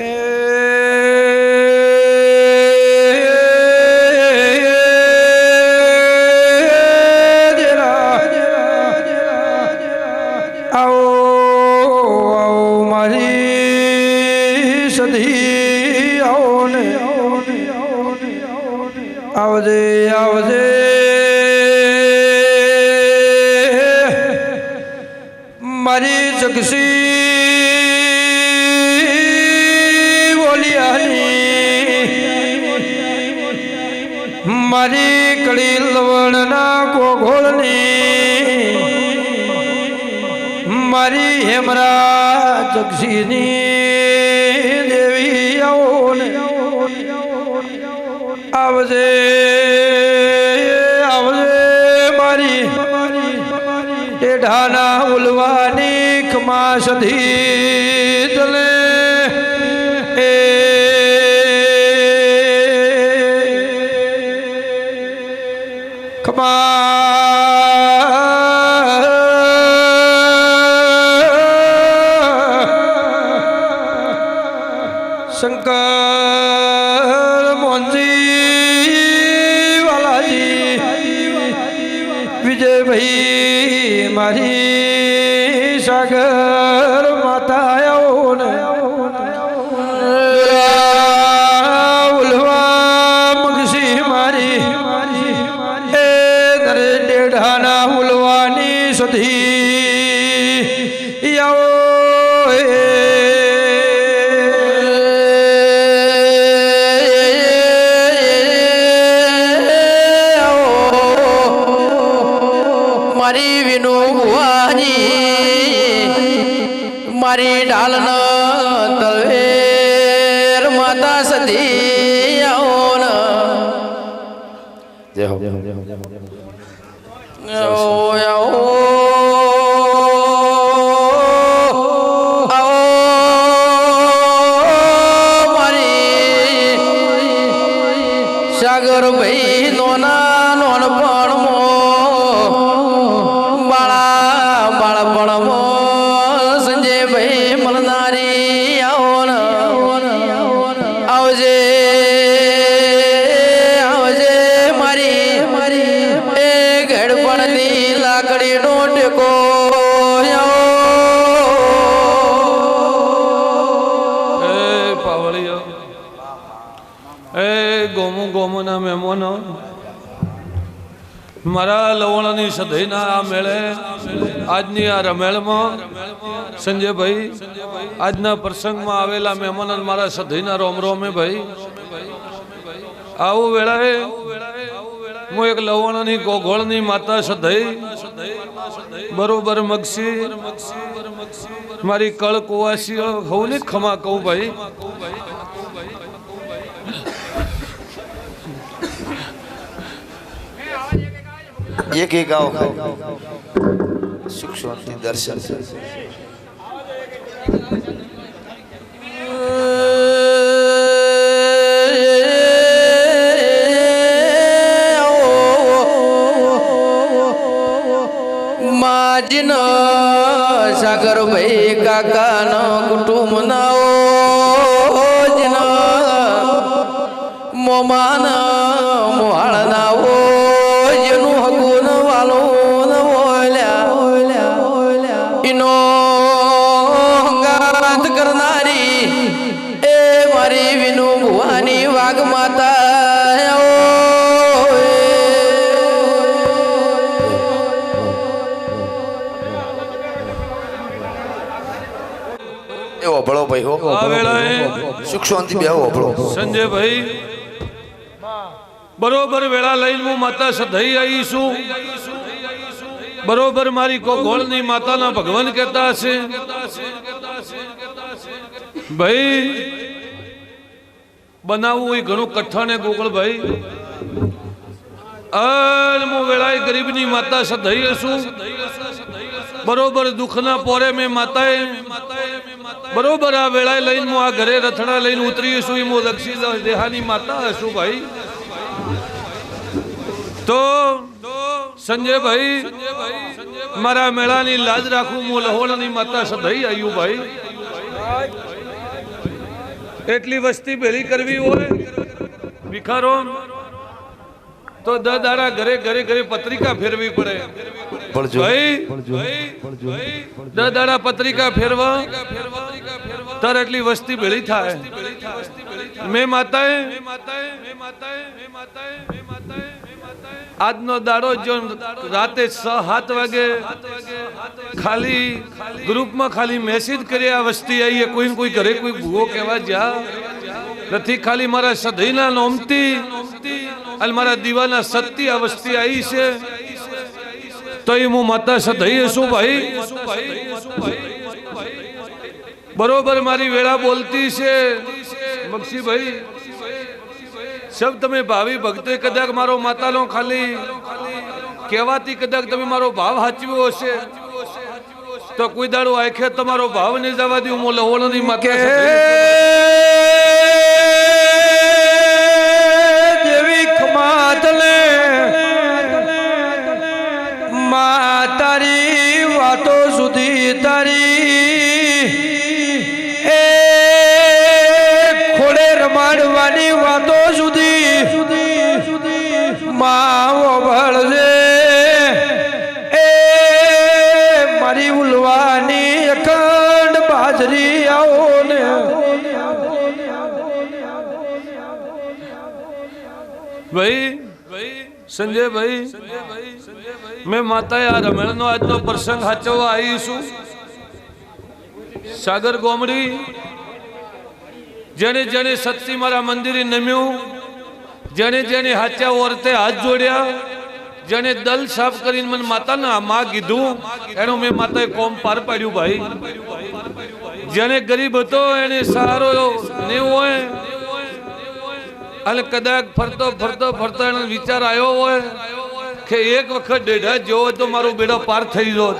આવો મારી કડી લવણના કોઘોળની મારી હેમરા જગસીની દેવી આવો ને આવજે આવજે મારી ટેઢાના ઉલવાની ખમાસધી તલે ખમા ડેઢાના સુધી. આવો મારી વિનુ મારી ઢાલન મારી ગોમુના મહેમાનો મારા લવણની સદયના આ મેળે, આજની આ રમેળમાં સંજયભાઈ, આજના પ્રસંગમાં આવેલા મહેમાનો મારા સદયના રોમ રોમે ભાઈ, આવું વેળાએ હું એક લવણની, ગોગોળની માતા સદય બરોબર મગસી, મારી કળ કુવાસી હોવ ને ખમા કહું ભાઈ એક એક આવો સુખ શાંતિ દર્શન માજન સાગર ભાઈ કાકા નો કુટુંબ નાઓ મોમાન મોહાળના નાઓ જેનું હગુન વાલું બોલ્યા ઇનો હંગાત કરનારી એ મારી વિનુ ભુવાની વાઘ માતા એ ઓભળો ભાઈ હો. સુખ શાંતિ બે ઓભળો સંજયભાઈ બરોબર વેળા લઈને હું માતા સધઈ આવી છું. બરોબર મારી ગોળની માતાના ભગવાન કહેતા હશે. ભાઈ, બનાવવું એ ઘણું કઠણ ગોકળ ભાઈ. અન હું વેળાએ ગરીબની માતા સધઈ હશું. બરોબર દુઃખના પોરે મેં માતાએ, બરોબર આ વેળાએ લઈને હું આ ઘરે રથડા લઈને ઉતરી છું હું લક્ષી દેહાની માતા હશું ભાઈ. તો સંજયભાઈ મારા મેળાની લાજ રાખું હું લહોણની માતા સદઈ આવ્યું ભાઈ. એટલી વસ્તી ભેલી કરવી હોય ભિખારો તો દ દાડા ઘરે ઘરે ઘરે પત્રિકા ફેરવી પડે. દ દાડા પત્રિકા ફેરવા તાર એટલી વસ્તી ભેળી થાય. મેં માતાએ આજનો દાડો જો રાતે છ, સાત વાગે ખાલી ગ્રુપમાં ખાલી મેસેજ કરી આ વસ્તી આવીએ કોઈ કોઈ ઘરે કોઈ ભૂવો કહેવા જા નથી, ખાલી મારા સદૈના નોમતી અને મારા દીવાના સત્તી આ વસ્તી આવી છે. તો એ હું માતા સદૈએ શું ભાઈ? બરોબર મારી વેળા બોલતી છે. બક્ષીભાઈ સબ તમે ભાવિ ભક્તો કદાચ મારો માતાનો ખાલી કહેવાથી કદાચ તમે મારો ભાવ સાચવ્યો હશે. તો કોઈ દાડો આખે તમારો ભાવ નહીં જવા દઉં, હું લવણની માતા ભાઈ સંજયભાઈ મેં માતાએ આ રમણનો આજનો પ્રસંગ સાચવવા આવી છું. સાગર ગોમડી જેને જેને શક્તિ મારા મંદિરે નમ્યું જેને જેને હાચ્યા ઓરતે હાથ જોડ્યા જેને દલ સાફ કરીને મને માતાના માં કીધું, એનું મેં માતાએ કોમ પાર પાડ્યું ભાઈ. જેને ગરીબ હતો, એને સહારો ને હોય અને કદાચ ફરતો ફરતો ફરતો એનો વિચાર આવ્યો હોય કે એક વખત ડેઢા જેવો તો મારો બેડો પાર થઈ ગયો.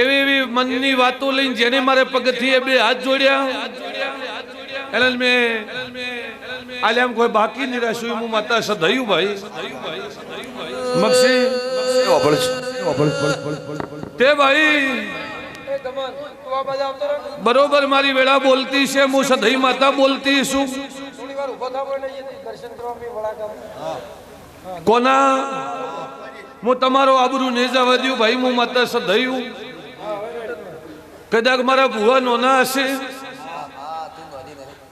એવી એવી મનની વાતો લઈને જેને મારે પગથીએ બે હાથ જોડ્યા. એને મેં આલે આમ કોઈ બાકી નહીં રહેશું હું માતા સદયું ભાઈ. મક્ષી તે ભાઈ બરોબર મારી વેળા બોલતી છે હું સદઈ માતા બોલતી છું. કોના? હું તમારો આબરૂ નહીં જવા દઉં ભાઈ હું માતા સદયું કદાચ મારા ભુવા નોના હશે.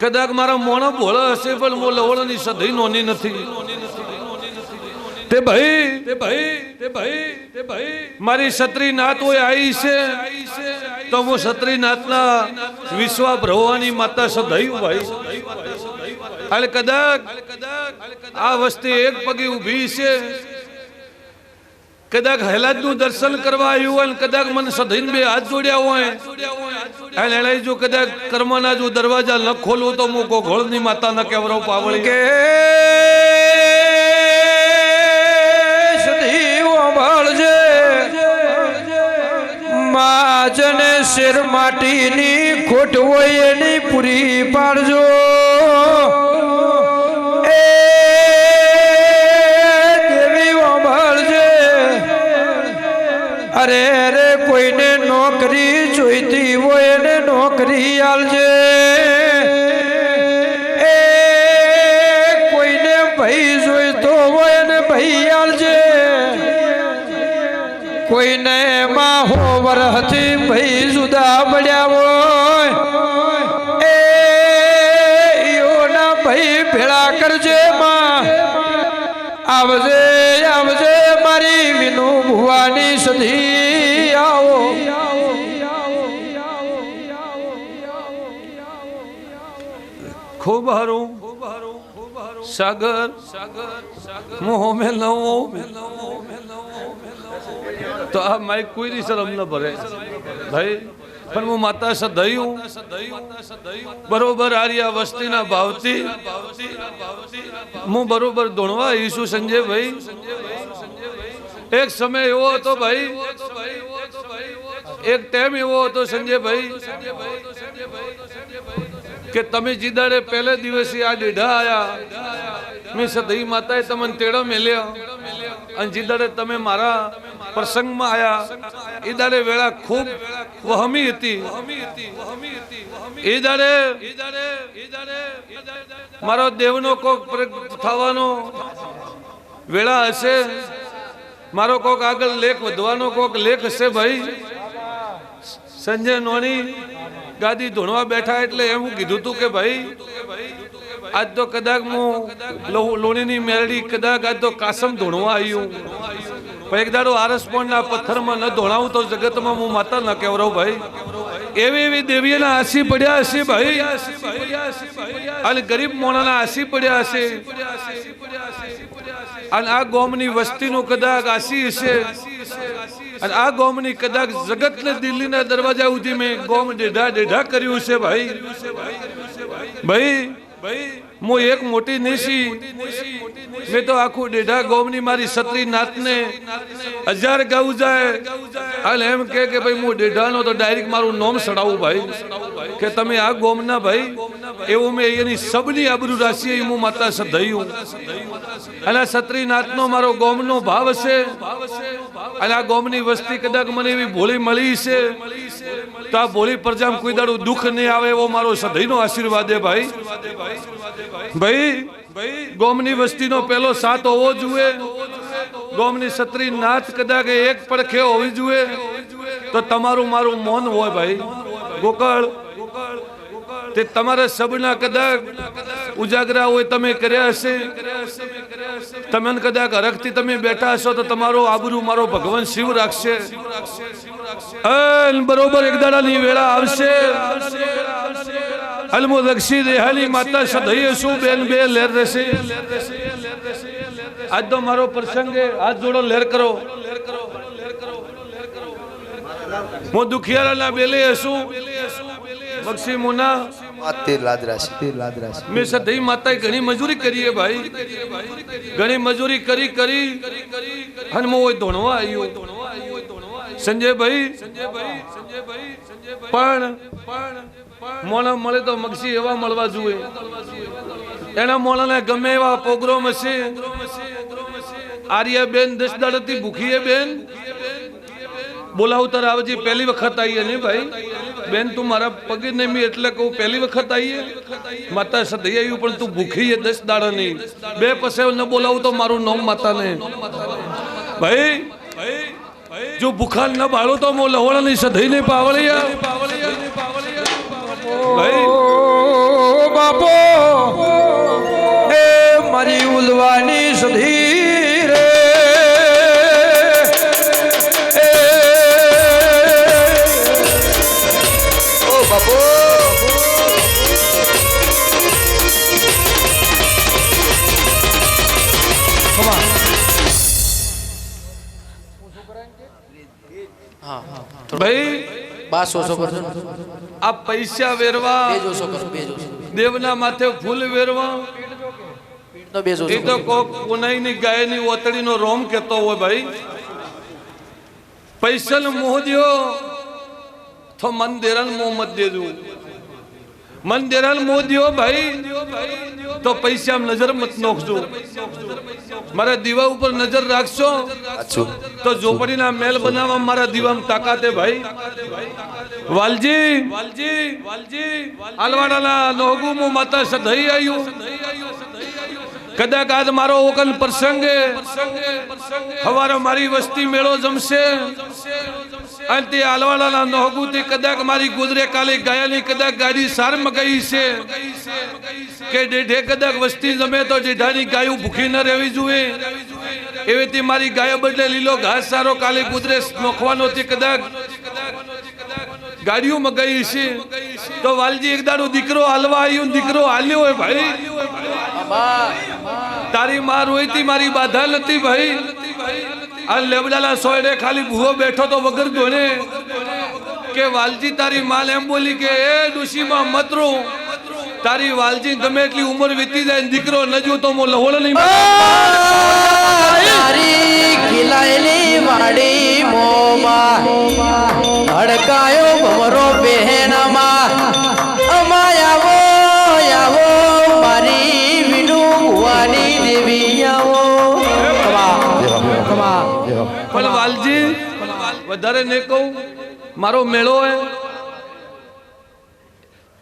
કદાચ મારા મોણો ભોળા હશે પણ હું લવણની સદઈ નોની નથી. તે ભાઈ તે ભાઈ તે ભાઈ તે ભાઈ. મારી નાત હોય આવી છે. તો હું ક્ષત્રિય નાતના વિશ્વા ભ્રવવાની માતા સદૈવ ભાઈ અને કદાચ આ વસ્તી એક પગે ઊભી છે. કદાચ હેલાદનું દર્શન કરવા આવ્યું હોય કદાચ મને સધીન બે હાથ જોડ્યા હોય. અને એને જો કદાચ કર્મના જો દરવાજા ન ખોલું તો હું ગોઘોળની માતા ન કેવરો પાવળ કે માજને શેર માટીની ખોટ હોય એની પૂરી પાડજો. એ દેવી અરે અરે, કોઈને નોકરી જોઈતી હોય એને નોકરી આલજે. હો વરહથી ભાઈ જુદા પડ્યા હોય. એ ઈઓના ભાઈ ભેળા કરજે માં. આવજે આવજે મારી વિનુ ભુવાની સધી આવો. ખૂબ હરું. સાગર, મોહ મે નવો તો આ માઇક કોઈ ની શરમ ન ભરે ભાઈ, પણ હું માતા સદયું બરોબર આર્યા વસ્તીના ભાવથી હું બરોબર ધોણવા ઈસુ સંજયભાઈ. એક સમય એવો હતો ભાઈ, એક ટાઈમ એવો હતો સંજયભાઈ, કે તમે જીદાડે પહેલે દિવસે આ ડેઢા આયા. મેં સદઈ માતાએ તમને તેડો મેલ્યો. અને જીદાડે તમે મારા પ્રસંગમાં આયા એ દાડે વેળા ખૂબ વહમી હતી એ દાડે મારો દેવનો કોક થવાનો વેળા હશે મારો કોક આગળ લેખ વધવાનો કોક લેખ હશે ભાઈ સંજય નોની ગાદી ધોણવા બેઠા એટલે એમ કીધું તું કે ભાઈ આજ તો કદાચ હું લોણીની મેરડી કદાચ આજ તો કાસમ ધોણવા આવ્યું પણ એક દાડો આરસપોણના પથ્થરમાં ન ધોણાવું તો જગતમાં હું માતા ન કેવરો ભાઈ. એવી એવી દેવીના આસી પડ્યા હશે ભાઈ. અને ગરીબ મોણાના આસી પડ્યા હશે. અને આ ગોમની વસ્તીનું કદાચ આસી હશે. અને આ ગોમની કદાચ જગતને દિલ્હીના દરવાજા સુધી મેં ગોમ ડેઢા ડેઢા કર્યું છે ભાઈ ભાઈ. ભાઈ હું એક મોટી નિશી મેં તો આખું ડેઢા ગોમની મારી સત્રી નાતને હજાર ગાઉ જાય. હાલ એમ કે કે ભાઈ, હું ડેઢાનો તો ડાયરેક્ટ મારું નોમ સડાવું ભાઈ. કે તમે આ ગોમના ભાઈ, એવું મેં એની સબની આબરૂ રાશી હું માતા સધયું. અને આ સત્રીનાથનો મારો ગોમનો ભાવ છે અને આ ગોમની વસ્તી કદાચ મને એવી ભોળી મળી છે તો આ ભોળી પ્રજામાં કોઈ દાડું દુઃખ નહીં આવે એવો મારો સધઈનો આશીર્વાદ છે ભાઈ. ભાઈ ગોમની વસ્તીનો પહેલો સાથ હોવો જોઈએ. ગોમની સત્રી નાથ કદાચ એક પડખે હોવી જોઈએ. તો તમારું મારું મૌન હોય ભાઈ. ગોકળ, તે તમારા સબના કદાચ ઉજાગરા હોય તમે કર્યા હશે. તમે કદાચ હરખથી તમે બેઠા હશો તો તમારો આબરૂ મારો ભગવાન શિવ રાખશે. બરોબર એક દાડાની વેળા આવશે. અલમો دي هلي માતા સદૈય سو બેન બે લેર રહેશે. આજ તો મારો પ્રસંગ હાથ જોડો લેર કરો. હું દુખિયારાના બેલે હશું બક્ષી મુના. મેં સદઈ માતાએ ઘણી મજૂરી કરી છે ભાઈ. ઘણી મજૂરી કરી કરી. અને હું ધોણવા આવ્યો સંજયભાઈ. પણ મોણા મળે તો મગસી એવા મળવા જોઈએ એના મોણાને ગમે એવા પ્રોગ્રામ હશે. આર્યા બેન દસ દાડાથી ભૂખીએ બેન. બોલાવતા રાવજી પહેલી વખત આવીએ ને ભાઈ. બેન, તું મારા પગે નમી એટલે કહું પહેલી વખત આવીએ માતા સદૈ આવ્યું, પણ તું ભૂખી એ દસ દાડાની બે પસે ન બોલાવું તો મારું નામ માતાને. ભાઈ, જો ભૂખા ન બાળો તો મો નહીં સદઈ નહીં પાવળિયા. બાપો એ મારી ઉલવાની સધી. હા ભાઈ કરજો. આ પૈસા વેરવા બે જ કરો બે જ દેવના માથે ફૂલ વેરવા તો બે જ એ તો કોક પુનાઈની ગાયની ઓતડીનો રોમ કહેતો હોય ભાઈ. પૈસા મોહ દ્યો તો મન દેરાન મોહ મત દેજો. મન દેરાન મોહ દ્યો ભાઈ તો પૈસા નજર મત નોખજો. મારા દીવા ઉપર નજર રાખશો? તો ઝોપડીના મેલ બનાવવા મારા દીવામાં તાકાતે ભાઈ. વાલજી વાલજી વાલજી આલવાડાના નોગુમો માતા સધઈ આવ્યું કદાચ આજ મારો ઓકન પ્રસંગે હવારે મારી વસ્તી મેળો જમશે. અને તે આલવાડાના નોહગુથી કદાચ મારી ગુજરે કાલે ગાયાની કદાચ ગાડી સાર મગાઈ છે. કે ડેઢે કદાચ વસ્તી જમે તો જેઢાની ગાયું ભૂખી ન રહેવી જોઈએ એવીથી મારી ગાયો બદલે લીલો ઘાસ સારો કાલે ગુજરે નોખવાનો તે કદાચ ગાડીઓ મગાવી છે તો વાલજી, એક દાડો દીકરો હાલવા આવ્યો દીકરો હાલ્યો હોય ભાઈ. તારી માં રોઈતી, મારી બાધા નથી ભાઈ. આ લેબડાલા સોયડે ખાલી ભૂવો બેઠો તો વગર ધોને કે વાલજી, તારી માલ એમ બોલી કે, એ ડુશીમાં મતરો તારી વાલજી ગમે એટલી ઉંમર વીતી જાય દીકરો ન જો તો મો લહોળ નહીં તારી ખીલાયેલી વાડી મોમાં હડકાયો ભમરો બહેનમાં. અમાય આવો આવો મારી વિનુ દેવી આવો. ખમા, ખમા. પણ વાલજી વધારે ને કહું મારો મેળો હે.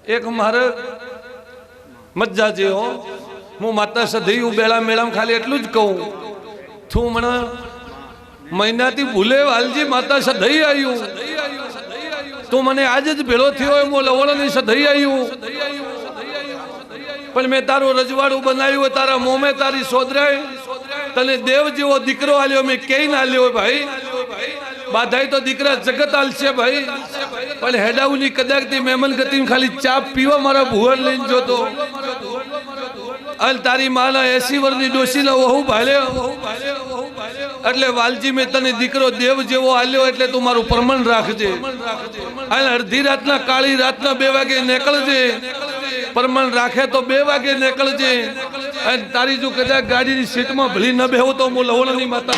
એક મારે મજા જે હો હું માતા સધી બેળા મેળામાં ખાલી એટલું જ કહું. તું હમણાં મહિનાથી ભૂલે વાલજી માતા સધઈ આવ્યું તું મને આજ જ ભેળો થયો એમ લવણની સધઈ આવ્યું પણ મેં તારું રજવાડું બનાવ્યું તારા મોમે તારી સોદરાય તને દેવ જેવો દીકરો આલ્યો, મેં કે ના લ્યો ભાઈ? બાધાઈ તો દીકરા જગત આલશે ભાઈ. પણ હેડાઉની કદાચથી મહેમાન ગતિ ખાલી ચા પીવા મારા ભુવન લઈને જોતો. અલ તારી માના એસી વર્ષની ડોશીના વહુ ભાલે એટલે વાલજી મેં દીકરો દેવ જેવો હાલ્યો એટલે તું મારું પરમણ રાખજે. અને અડધી રાતના કાળી રાતના બે વાગે નીકળજે. પરમણ રાખે તો બે વાગે નીકળજે. અને તારી જો કદાચ ગાડીની સીટમાં ભલી ન બેહો તો હું લવણની માતા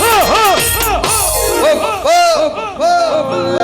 oh, oh, oh, oh, oh, love.